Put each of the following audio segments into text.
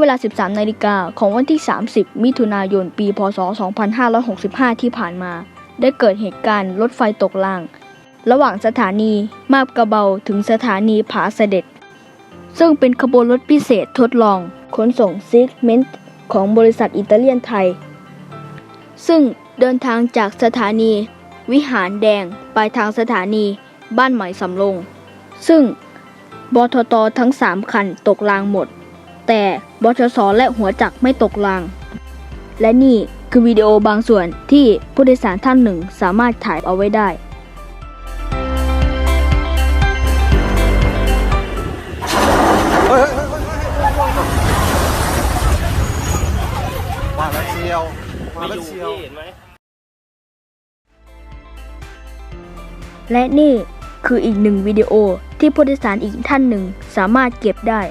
เวลา 13 นาฬิกาของวันที่ 30 มิถุนายน ปี พศ 2565 ที่ผ่านมา ได้เกิดเหตุการณ์รถไฟตกราง ระหว่างสถานีมาบกระเบาถึงสถานีผาเสด็จ ซึ่งเป็นขบวนรถพิเศษทดลอง ขนส่งซิกเมนต์ของบริษัทอิตาเลียนไทย ซึ่งเดินทางจากสถานี วิหารแดงไปทางสถานีบ้านใหม่สำโรง ซึ่งบทตทั้ง 3 คันตกรางหมด แต่บชสและหัวจักไม่ตกราง และนี่คือวิดีโอบางส่วนที่ผู้โดยสารท่านหนึ่งสามารถถ่ายเอาไว้ได้ มาแล้วเชียว มาแล้วเชียว และนี่คืออีกหนึ่งวิดีโอที่ผู้โดยสารอีกท่านหนึ่งสามารถเก็บได้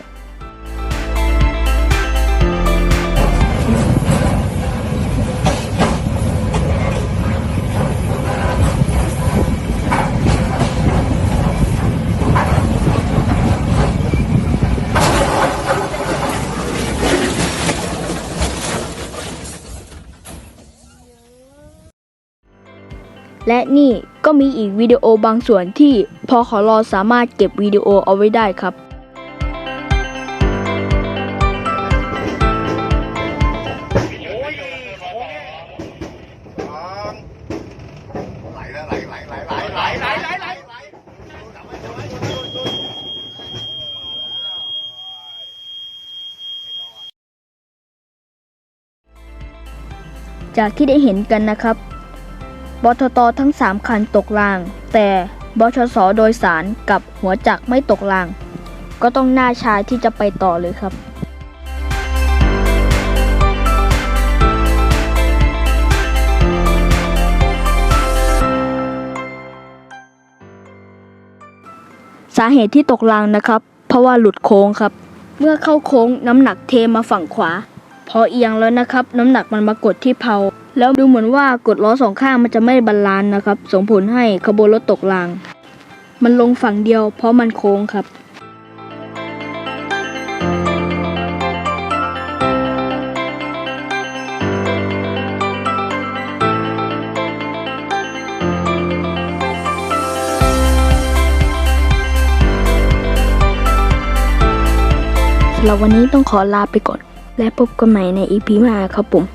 และนี่ก็มีอีกวิดีโอบางส่วนที่พอขอรอสามารถเก็บวิดีโอเอาไว้ได้ครับจากที่ได้เห็นกันนะครับ บทตทั้ง 3 คันตกราง แต่บชสโดยสารกับหัวจักรไม่ตกราง ก็ต้องหน้าชายที่จะไปต่อเลยครับ สาเหตุที่ตกรางนะครับ เพราะว่าหลุดโค้งครับ เมื่อเข้าโค้งน้ำหนักเทมาฝั่งขวา พอเอียงแล้วนะครับ น้ำหนักมันมากดที่เพลาแล้วดูเหมือนว่ากดล้อสองข้างมันจะไม่บาลานซ์นะครับ ส่งผลให้ขบวนรถตกราง มันลงฝั่งเดียวเพราะมันโค้งครับสำหรับวันนี้ต้องขอลาไปก่อน และพบกันใหม่ในอีพีหน้าครับผม